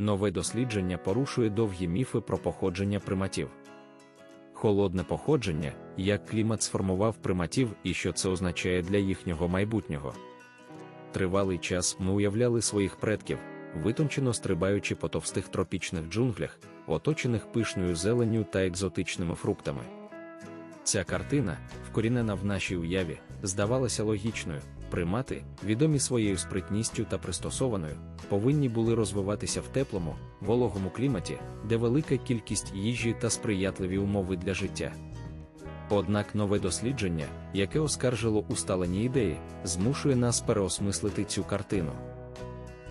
нове дослідження порушує довгі міфи про походження приматів. Холодне походження, як клімат сформував приматів і що це означає для їхнього майбутнього. Тривалий час ми уявляли своїх предків, витончено стрибаючи по товстих тропічних джунглях, оточених пишною зеленню та екзотичними фруктами. Ця картина, вкорінена в нашій уяві, здавалася логічною. Примати, відомі своєю спритністю та пристосованою, повинні були розвиватися в теплому, вологому кліматі, де велика кількість їжі та сприятливі умови для життя. Однак нове дослідження, яке оскаржило усталені ідеї, змушує нас переосмислити цю картину.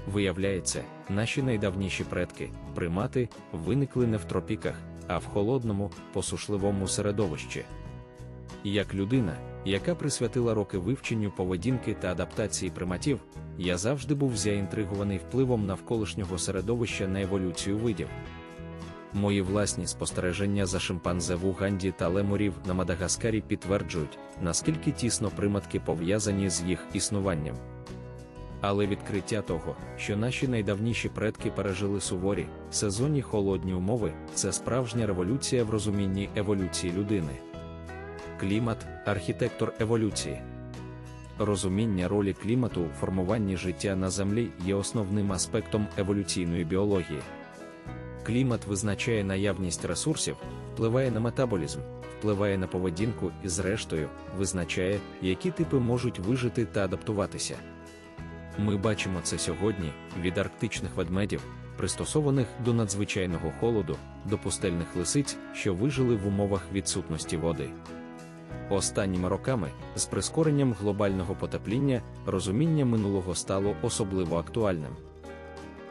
Виявляється, наші найдавніші предки, примати, виникли не в тропіках, а в холодному, посушливому середовищі. Як людина, яка присвятила роки вивченню поведінки та адаптації приматів, я завжди був заінтригований впливом навколишнього середовища на еволюцію видів. Мої власні спостереження за шимпанзе в Уганді та лемурів на Мадагаскарі підтверджують, наскільки тісно приматки пов'язані з їх існуванням. Але відкриття того, що наші найдавніші предки пережили суворі, сезонні холодні умови, це справжня революція в розумінні еволюції людини. Клімат архітектор еволюції. Розуміння ролі клімату у формуванні життя на Землі є основним аспектом еволюційної біології. Клімат визначає наявність ресурсів, впливає на метаболізм, впливає на поведінку і, зрештою, визначає, які типи можуть вижити та адаптуватися. Ми бачимо це сьогодні від арктичних ведмедів, пристосованих до надзвичайного холоду, до пустельних лисиць, що вижили в умовах відсутності води. Останніми роками, з прискоренням глобального потепління, розуміння минулого стало особливо актуальним.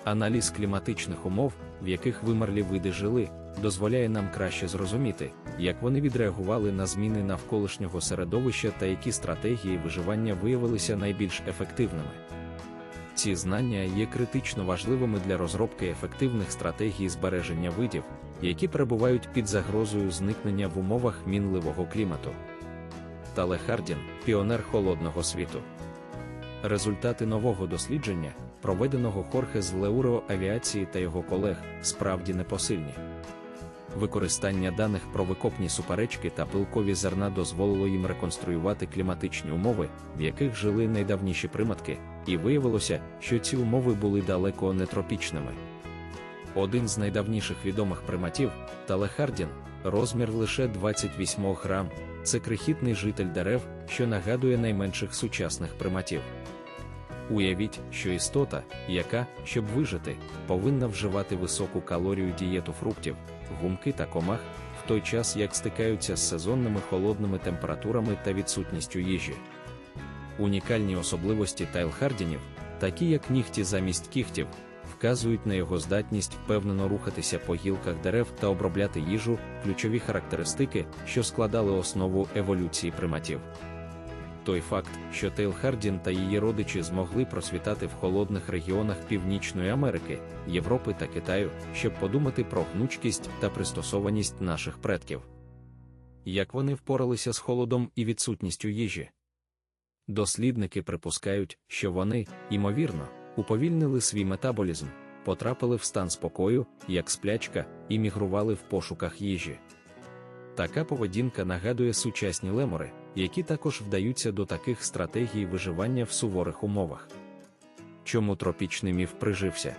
Аналіз кліматичних умов, в яких вимерлі види жили, дозволяє нам краще зрозуміти, як вони відреагували на зміни навколишнього середовища та які стратегії виживання виявилися найбільш ефективними. Ці знання є критично важливими для розробки ефективних стратегій збереження видів, які перебувають під загрозою зникнення в умовах мінливого клімату. Тале Хардін – піонер холодного світу. Результати нового дослідження, проведеного Хорхе з Леуро авіації та його колег, справді непосильні. Використання даних про викопні суперечки та пилкові зерна дозволило їм реконструювати кліматичні умови, в яких жили найдавніші приматки, і виявилося, що ці умови були далеко не тропічними. Один з найдавніших відомих приматів, Талехардін, розмір лише 28 грам, це крихітний житель дерев, що нагадує найменших сучасних приматів. Уявіть, що істота, яка, щоб вижити, повинна вживати високу калорію дієту фруктів, гумки та комах, в той час як стикаються з сезонними холодними температурами та відсутністю їжі. Унікальні особливості тайлхардінів, такі як нігті замість кігтів, вказують на його здатність впевнено рухатися по гілках дерев та обробляти їжу, ключові характеристики, що складали основу еволюції приматів. Той факт, що Тейл Хардін та її родичі змогли просвітати в холодних регіонах Північної Америки, Європи та Китаю, щоб подумати про гнучкість та пристосованість наших предків. Як вони впоралися з холодом і відсутністю їжі? Дослідники припускають, що вони, ймовірно, уповільнили свій метаболізм, потрапили в стан спокою, як сплячка, і мігрували в пошуках їжі. Така поведінка нагадує сучасні лемори, які також вдаються до таких стратегій виживання в суворих умовах. Чому тропічний міф прижився?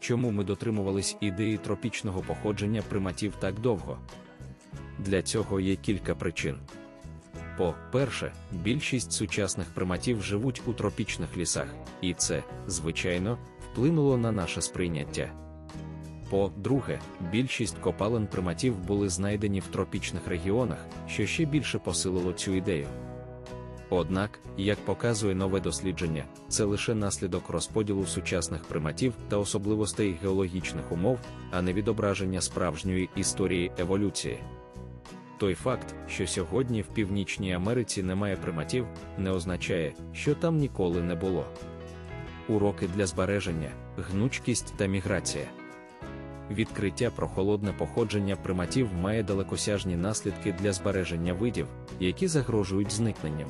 Чому ми дотримувались ідеї тропічного походження приматів так довго? Для цього є кілька причин. По-перше, більшість сучасних приматів живуть у тропічних лісах, і це, звичайно, вплинуло на наше сприйняття. По-друге, більшість копалин приматів були знайдені в тропічних регіонах, що ще більше посилило цю ідею. Однак, як показує нове дослідження, це лише наслідок розподілу сучасних приматів та особливостей геологічних умов, а не відображення справжньої історії еволюції. Той факт, що сьогодні в Північній Америці немає приматів, не означає, що там ніколи не було. Уроки для збереження, гнучкість та міграція. Відкриття про холодне походження приматів має далекосяжні наслідки для збереження видів, які загрожують зникненням.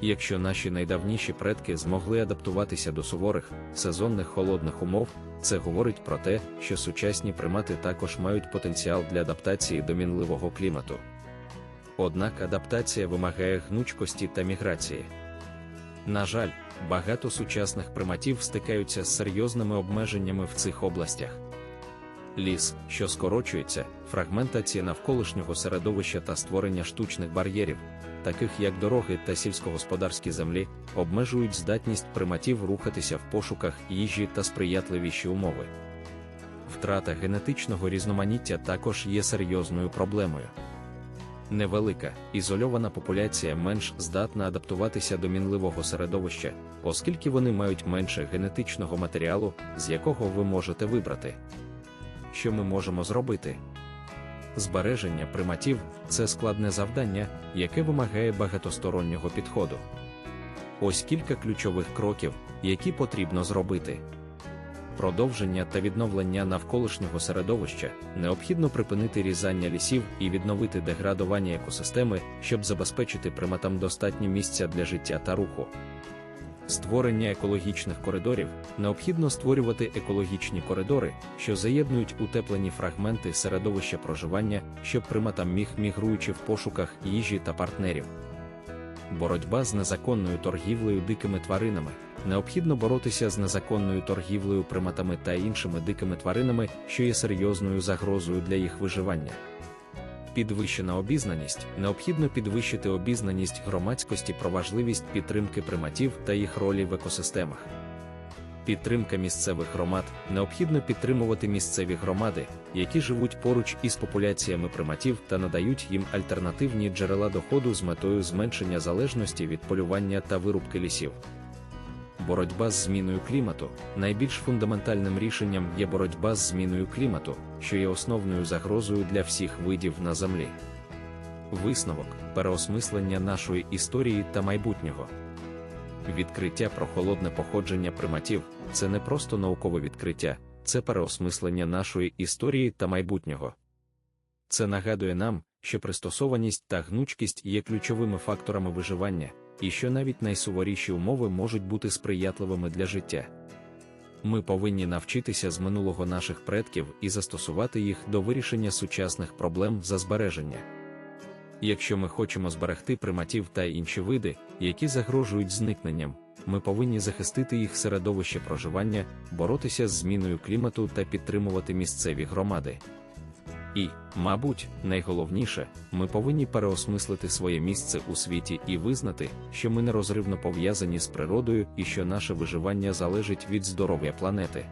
Якщо наші найдавніші предки змогли адаптуватися до суворих, сезонних холодних умов, це говорить про те, що сучасні примати також мають потенціал для адаптації до мінливого клімату. Однак адаптація вимагає гнучкості та міграції. На жаль, багато сучасних приматів стикаються з серйозними обмеженнями в цих областях. Ліс, що скорочується, фрагментація навколишнього середовища та створення штучних бар'єрів, таких як дороги та сільськогосподарські землі, обмежують здатність приматів рухатися в пошуках їжі та сприятливіші умови. Втрата генетичного різноманіття також є серйозною проблемою. Невелика, ізольована популяція менш здатна адаптуватися до мінливого середовища, оскільки вони мають менше генетичного матеріалу, з якого ви можете вибрати. Що ми можемо зробити? Збереження приматів це складне завдання, яке вимагає багатостороннього підходу. Ось кілька ключових кроків, які потрібно зробити. Продовження та відновлення навколишнього середовища необхідно припинити різання лісів і відновити деградування екосистеми, щоб забезпечити приматам достатньо місця для життя та руху. Створення екологічних коридорів необхідно створювати екологічні коридори, що заєднують утеплені фрагменти середовища проживання, щоб приматам міг мігруючи в пошуках їжі та партнерів. Боротьба з незаконною торгівлею дикими тваринами. Необхідно боротися з незаконною торгівлею приматами та іншими дикими тваринами, що є серйозною загрозою для їх виживання. Підвищена обізнаність необхідно підвищити обізнаність громадськості про важливість підтримки приматів та їх ролі в екосистемах. Підтримка місцевих громад необхідно підтримувати місцеві громади, які живуть поруч із популяціями приматів та надають їм альтернативні джерела доходу з метою зменшення залежності від полювання та вирубки лісів. Боротьба з зміною клімату найбільш фундаментальним рішенням є боротьба з зміною клімату, що є основною загрозою для всіх видів на землі. Висновок переосмислення нашої історії та майбутнього. Відкриття про холодне походження приматів це не просто наукове відкриття, це переосмислення нашої історії та майбутнього. Це нагадує нам, що пристосованість та гнучкість є ключовими факторами виживання і що навіть найсуворіші умови можуть бути сприятливими для життя. Ми повинні навчитися з минулого наших предків і застосувати їх до вирішення сучасних проблем за збереження. Якщо ми хочемо зберегти приматів та інші види, які загрожують зникненням, ми повинні захистити їх середовище проживання, боротися з зміною клімату та підтримувати місцеві громади. І, мабуть, найголовніше, ми повинні переосмислити своє місце у світі і визнати, що ми нерозривно пов'язані з природою і що наше виживання залежить від здоров'я планети.